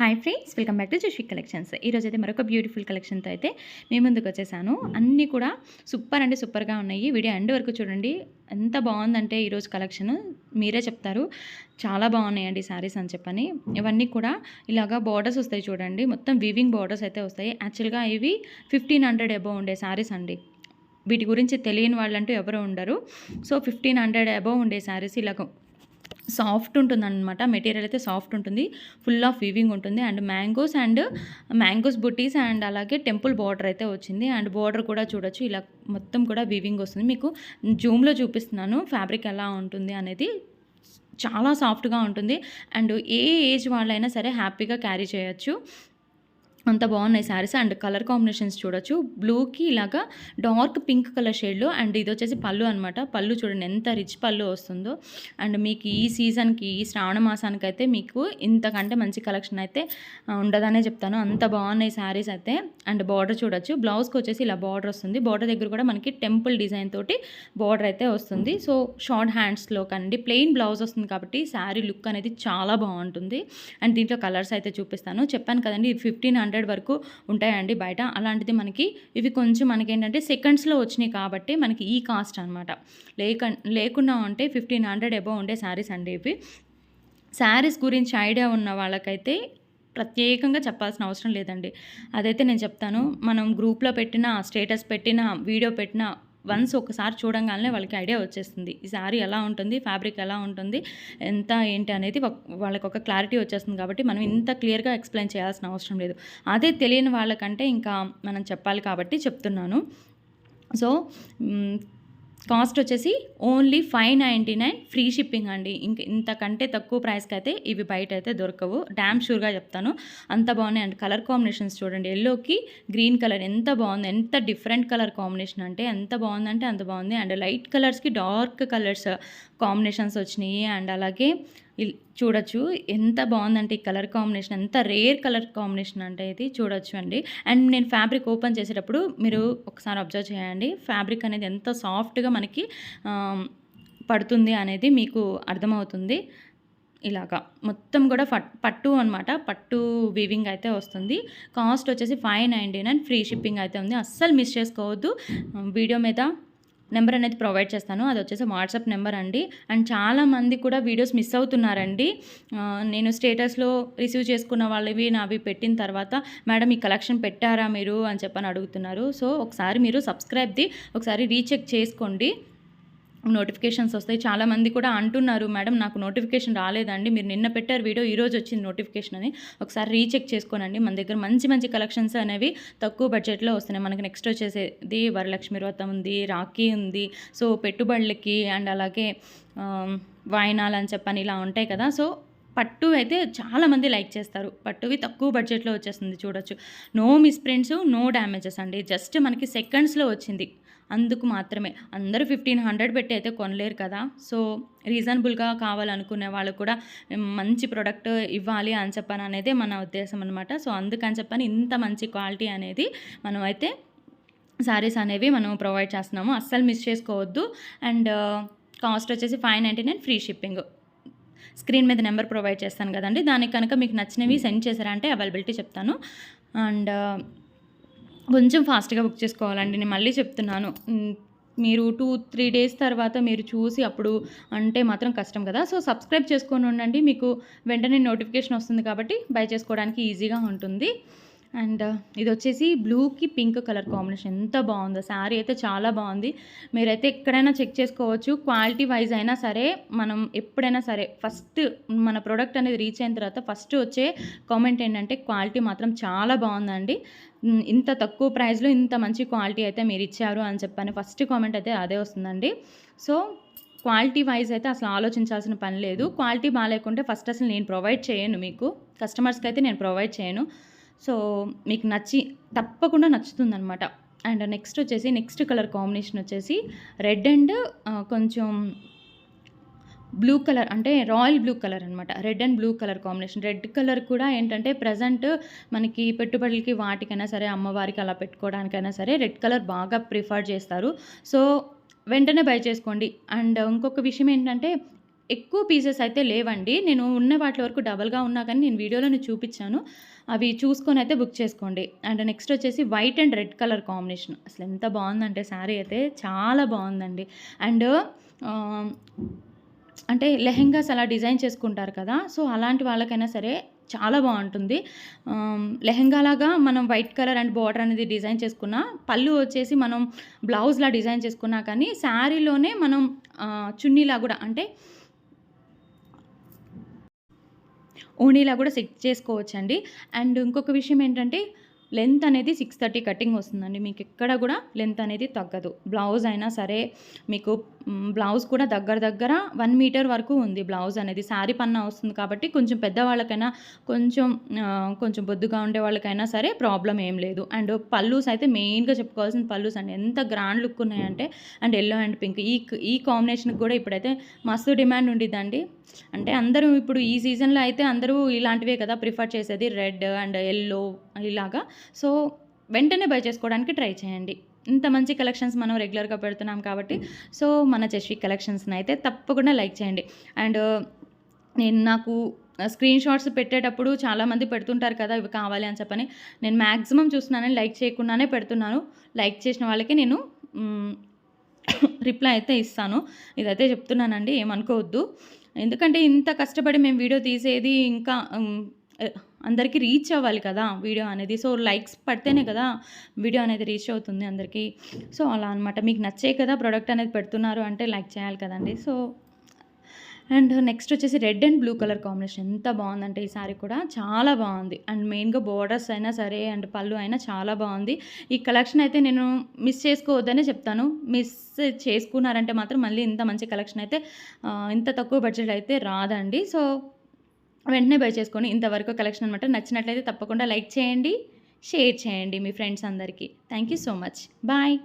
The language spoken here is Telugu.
Hi friends welcome back to Joshi collections ఈరోజు అయితే మరొక బ్యూటిఫుల్ కలెక్షన్తో అయితే మీ ముందుకు వచ్చేసాను. అన్నీ కూడా సూపర్ అంటే సూపర్గా ఉన్నాయి. వీడియో ఎండ్ వరకు చూడండి. ఎంత బాగుందంటే ఈరోజు కలెక్షన్ మీరే చెప్తారు. చాలా బాగున్నాయండి శారీస్ అని చెప్పని. ఇవన్నీ కూడా ఇలాగా బార్డర్స్ వస్తాయి చూడండి. మొత్తం వీవింగ్ బార్డర్స్ అయితే వస్తాయి. యాక్చువల్గా ఇవి ఫిఫ్టీన్ హండ్రెడ్ అబవ్ ఉండే శారీస్ అండి. వీటి గురించి తెలియని వాళ్ళంటూ ఎవరు ఉండరు. సో ఫిఫ్టీన్ హండ్రెడ్ అబవ్ ఉండే శారీస్ ఇలాగ సాఫ్ట్ ఉంటుంది అనమాట మెటీరియల్ అయితే సాఫ్ట్ ఉంటుంది. ఫుల్ ఆఫ్ వీవింగ్ ఉంటుంది. And mangoes and mangoes butis and అలాగే టెంపుల్ బార్డర్ అయితే వచ్చింది. అండ్ బార్డర్ కూడా చూడొచ్చు. ఇలా మొత్తం కూడా వీవింగ్ వస్తుంది. మీకు జూమ్లో చూపిస్తున్నాను. ఫ్యాబ్రిక్ ఎలా ఉంటుంది అనేది చాలా సాఫ్ట్గా ఉంటుంది. అండ్ ఏ ఏజ్ వాళ్ళైనా సరే హ్యాపీగా క్యారీ చేయొచ్చు. అంత బాగున్నాయి శారీస్. అండ్ కలర్ కాంబినేషన్స్ చూడొచ్చు. బ్లూకి ఇలాగా డార్క్ పింక్ కలర్ షేడ్లో అండ్ ఇది వచ్చేసి పళ్ళు అనమాట పళ్ళు చూడండి ఎంత రిచ్ పళ్ళు వస్తుందో. అండ్ మీకు ఈ సీజన్కి ఈ శ్రావణ మాసానికి అయితే మీకు ఇంతకంటే మంచి కలెక్షన్ అయితే ఉండదనే చెప్తాను. అంత బాగున్నాయి శారీస్ అయితే. అండ్ బార్డర్ చూడొచ్చు. బ్లౌజ్కి వచ్చేసి ఇలా బార్డర్ వస్తుంది. బార్డర్ దగ్గర కూడా మనకి టెంపుల్ డిజైన్ తోటి బార్డర్ అయితే వస్తుంది. సో షార్ట్ హ్యాండ్స్లో కండి ప్లెయిన్ బ్లౌజ్ వస్తుంది కాబట్టి శారీ లుక్ అనేది చాలా బాగుంటుంది. అండ్ దీంట్లో కలర్స్ అయితే చూపిస్తాను. చెప్పాను కదండి ఫిఫ్టీన్ హండ్రెడ్ వరకు ఉంటాయండి బయట. అలాంటిది మనకి ఇవి కొంచెం మనకి ఏంటంటే సెకండ్స్లో వచ్చినాయి కాబట్టి మనకి ఈ కాస్ట్ అనమాట లేక లేకుండా ఉంటే ఫిఫ్టీన్ హండ్రెడ్ ఎబో ఉండే శారీస్ అండి ఇవి. శారీస్ గురించి ఐడియా ఉన్న వాళ్ళకైతే ప్రత్యేకంగా చెప్పాల్సిన అవసరం లేదండి. అదైతే నేను చెప్తాను. మనం గ్రూప్లో పెట్టిన స్టేటస్ పెట్టిన వీడియో పెట్టిన వన్స్ ఒకసారి చూడంగానే వాళ్ళకి ఐడియా వచ్చేస్తుంది ఈ శారీ ఎలా ఉంటుంది ఫ్యాబ్రిక్ ఎలా ఉంటుంది ఎంత ఏంటి అనేది వాళ్ళకి ఒక క్లారిటీ వచ్చేస్తుంది కాబట్టి మనం ఇంత క్లియర్గా ఎక్స్ప్లెయిన్ చేయాల్సిన అవసరం లేదు. అదే తెలియని వాళ్ళకంటే ఇంకా మనం చెప్పాలి కాబట్టి చెప్తున్నాను. సో కాస్ట్ వచ్చేసి only five ninety nine free shipping అండి. ఇంక ఇంతకంటే తక్కువ ప్రైస్కి అయితే ఇవి బయట అయితే దొరకవు డ్యామ్ షూర్గా చెప్తాను. అంత బాగున్నాయి. అండ్ కలర్ కాంబినేషన్స్ చూడండి. ఎల్లోకి గ్రీన్ కలర్ ఎంత బాగుంది. ఎంత డిఫరెంట్ కలర్ కాంబినేషన్ అంటే ఎంత బాగుందంటే అంత బాగుంది. అండ్ లైట్ కలర్స్కి డార్క్ కలర్స్ కాంబినేషన్స్ వచ్చినాయి. అండ్ అలాగే చూడొచ్చు. ఎంత బాగుందంటే ఈ కలర్ కాంబినేషన్ ఎంత రేర్ కలర్ కాంబినేషన్ అంటే ఇది చూడొచ్చు అండి. అండ్ నేను ఫ్యాబ్రిక్ ఓపెన్ చేసేటప్పుడు మీరు ఒకసారి అబ్జర్వ్ చేయండి. ఫ్యాబ్రిక్ అనేది ఎంత సాఫ్ట్గా మనకి పడుతుంది అనేది మీకు అర్థమవుతుంది. ఇలాగా. మొత్తం కూడా పట్టు అనమాట పట్టు వీవింగ్ అయితే వస్తుంది. కాస్ట్ వచ్చేసి five ninety nine free shipping అయితే ఉంది. అస్సలు మిస్ చేసుకోవద్దు. వీడియో మీద నెంబర్ అనేది ప్రొవైడ్ చేస్తాను. అది వచ్చేసి వాట్సాప్ నెంబర్ అండి. అండ్ చాలామంది కూడా వీడియోస్ మిస్ అవుతున్నారండి. నేను స్టేటస్లో రిసీవ్ చేసుకున్న వాళ్ళవి నావి పెట్టిన తర్వాత మేడం ఈ కలెక్షన్ పెట్టారా మీరు? అని చెప్పని అడుగుతున్నారు. సో ఒకసారి మీరు సబ్స్క్రైబ్ది ఒకసారి రీచెక్ చేసుకోండి. నోటిఫికేషన్స్ వస్తాయి. చాలామంది కూడా అంటున్నారు మేడం నాకు నోటిఫికేషన్ రాలేదండి. మీరు నిన్న పెట్టారు వీడియో ఈరోజు వచ్చింది నోటిఫికేషన్ అని. ఒకసారి రీచెక్ చేసుకోనండి. మన దగ్గర మంచి మంచి కలెక్షన్స్ అనేవి తక్కువ బడ్జెట్లో వస్తున్నాయి. మనకి నెక్స్ట్ వచ్చేసేది వరలక్ష్మి వ్రతం ఉంది రాఖీ ఉంది. సో పెట్టుబడులకి అండ్ అలాగే వాయినాలు అని చెప్పని ఇలా ఉంటాయి కదా. సో పట్టు అయితే చాలామంది లైక్ చేస్తారు. పట్టువి తక్కువ బడ్జెట్లో వచ్చేస్తుంది చూడొచ్చు. నో మిస్ప్రింట్స్ నో డ్యామేజెస్ అండి. జస్ట్ మనకి సెకండ్స్లో వచ్చింది. అందుకు మాత్రమే. అందరూ ఫిఫ్టీన్ హండ్రెడ్ పెట్టి అయితే కొనలేరు కదా. సో రీజనబుల్గా కావాలనుకునే వాళ్ళు కూడా మంచి ప్రోడక్ట్ ఇవ్వాలి అని చెప్పని అనేది మన ఉద్దేశం అనమాట సో అందుకని చెప్పని ఇంత మంచి క్వాలిటీ అనేది మనం అయితే శారీస్ అనేవి మనం ప్రొవైడ్ చేస్తున్నాము. అస్సలు మిస్ చేసుకోవద్దు. అండ్ కాస్ట్ వచ్చేసి five ninety nine free shipping. Screen మీద నెంబర్ ప్రొవైడ్ చేస్తాను కదండి. దానికి కనుక మీకు నచ్చినవి సెండ్ చేశారంటే అవైలబిలిటీ చెప్తాను. అండ్ కొంచెం ఫాస్ట్గా బుక్ చేసుకోవాలండి. నేను మళ్ళీ చెప్తున్నాను. మీరు టూ త్రీ డేస్ తర్వాత మీరు చూసి అప్పుడు అంటే మాత్రం కష్టం కదా. సో సబ్స్క్రైబ్ చేసుకొని ఉండండి. మీకు వెంటనే నోటిఫికేషన్ వస్తుంది కాబట్టి బై చేసుకోవడానికి ఈజీగా ఉంటుంది. అండ్ ఇది వచ్చేసి బ్లూకి పింక్ కలర్ కాంబినేషన్. ఎంత బాగుందో. శారీ అయితే చాలా బాగుంది. మీరైతే ఎక్కడైనా చెక్ చేసుకోవచ్చు. క్వాలిటీ వైజ్ అయినా సరే మనం ఎప్పుడైనా సరే ఫస్ట్ మన ప్రోడక్ట్ అనేది రీచ్ అయిన తర్వాత ఫస్ట్ వచ్చే కామెంట్ ఏంటంటే క్వాలిటీ మాత్రం చాలా బాగుందండి. ఇంత తక్కువ ప్రైస్లో ఇంత మంచి క్వాలిటీ అయితే మీరు ఇచ్చారు అని చెప్పని ఫస్ట్ కామెంట్ అయితే అదే వస్తుందండి. సో క్వాలిటీ వైజ్ అయితే అసలు ఆలోచించాల్సిన పని లేదు. క్వాలిటీ బాగాలేకుంటే ఫస్ట్ అసలు నేను ప్రొవైడ్ చేయను మీకు. కస్టమర్స్కి అయితే నేను ప్రొవైడ్ చేయను. సో మీకు నచ్చి తప్పకుండా నచ్చుతుంది అనమాట అండ్ నెక్స్ట్ వచ్చేసి నెక్స్ట్ కలర్ కాంబినేషన్ వచ్చేసి రెడ్ అండ్ కొంచెం బ్లూ కలర్ అంటే రాయల్ బ్లూ కలర్ అనమాట red and blue colour combination. Red colour కూడా ఏంటంటే ప్రజెంట్ మనకి పెట్టుబడులకి వాటికైనా సరే అమ్మవారికి అలా పెట్టుకోవడానికైనా సరే రెడ్ కలర్ బాగా ప్రిఫర్ చేస్తారు. సో వెంటనే బై చేసుకోండి. అండ్ ఇంకొక విషయం ఏంటంటే ఎక్కువ పీసెస్ అయితే లేవండి. నేను ఉన్న వాటి వరకు డబల్గా ఉన్నా కానీ నేను వీడియోలో చూపించాను. అవి చూసుకొని అయితే బుక్ చేసుకోండి. అండ్ నెక్స్ట్ వచ్చేసి white and red colour combination అసలు ఎంత బాగుందంటే శారీ అయితే చాలా బాగుందండి. అండ్ అంటే లెహెంగాస్ అలా డిజైన్ చేసుకుంటారు కదా సో అలాంటి వాళ్ళకైనా సరే చాలా బాగుంటుంది. లెహెంగాలాగా మనం వైట్ కలర్ అండ్ బార్డర్ అనేది డిజైన్ చేసుకున్న పళ్ళు వచ్చేసి మనం బ్లౌజ్లా డిజైన్ చేసుకున్నా కానీ శారీలోనే మనం చున్నీలా కూడా అంటే ఓనీలా కూడా సెట్ చేసుకోవచ్చండి. అండ్ ఇంకొక విషయం ఏంటంటే లెంత్ అనేది సిక్స్ థర్టీ కటింగ్ వస్తుందండి. మీకు ఎక్కడ కూడా లెంత్ అనేది తగ్గదు. బ్లౌజ్ అయినా సరే మీకు బ్లౌజ్ కూడా దగ్గర దగ్గర వన్ మీటర్ వరకు ఉంది బ్లౌజ్ అనేది. శారీ పన్నా వస్తుంది కాబట్టి కొంచెం పెద్దవాళ్ళకైనా కొంచెం కొంచెం బొద్దుగా ఉండే వాళ్ళకైనా సరే ప్రాబ్లం ఏం లేదు. అండ్ పల్లూస్ అయితే మెయిన్గా చెప్పుకోవాల్సిన పల్లూస్ అండి. ఎంత గ్రాండ్ లుక్ ఉన్నాయంటే అండ్ ఎల్లో అండ్ పింక్. ఈ ఈ కాంబినేషన్కి కూడా ఇప్పుడైతే మస్తు డిమాండ్ ఉండిద్దండి. అంటే అందరూ ఇప్పుడు ఈ సీజన్లో అయితే అందరూ ఇలాంటివే కదా ప్రిఫర్ చేసేది. రెడ్ అండ్ ఎల్లో ఇలాగా. సో వెంటనే బై చేసుకోవడానికి ట్రై చేయండి. ఇంత మంచి కలెక్షన్స్ మనం రెగ్యులర్గా పెడుతున్నాం కాబట్టి సో మన చెష్వి కలెక్షన్స్ని అయితే తప్పకుండా లైక్ చేయండి. అండ్ నేను నాకు స్క్రీన్ షాట్స్ పెట్టేటప్పుడు చాలామంది పెడుతుంటారు కదా ఇవి కావాలి అని చెప్పని. నేను మ్యాక్సిమం చూస్తున్నానని లైక్ చేయకుండానే పెడుతున్నాను. లైక్ చేసిన వాళ్ళకి నేను రిప్లై అయితే ఇస్తాను. ఇదైతే చెప్తున్నానండి ఏమనుకోవద్దు. ఎందుకంటే ఇంత కష్టపడి మేము వీడియో తీసేది ఇంకా అందరికీ రీచ్ అవ్వాలి కదా వీడియో అనేది. సో లైక్స్ పడితేనే కదా వీడియో అనేది రీచ్ అవుతుంది అందరికీ. సో అలా అనమాట మీకు నచ్చే కదా ప్రోడక్ట్ అనేది పెడుతున్నారు అంటే లైక్ చేయాలి కదండి. సో అండ్ నెక్స్ట్ వచ్చేసి red and blue colour combination ఎంత బాగుందంటే ఈ సారీ కూడా. చాలా బాగుంది. అండ్ మెయిన్గా బోర్డర్స్ అయినా సరే అండ్ పళ్ళు అయినా చాలా బాగుంది. ఈ కలెక్షన్ అయితే నేను మిస్ చేసుకోవద్దనే చెప్తాను. మిస్ చేసుకున్నారంటే మాత్రం మళ్ళీ ఇంత మంచి కలెక్షన్ అయితే ఇంత తక్కువ బడ్జెట్ అయితే రాదండి. సో వెంటనే బై చేసుకొని ఇంతవరకు కలెక్షన్ అనమాట నచ్చినట్లయితే తప్పకుండా లైక్ చేయండి షేర్ చేయండి మీ ఫ్రెండ్స్ అందరికీ. Thank you so much. Bye.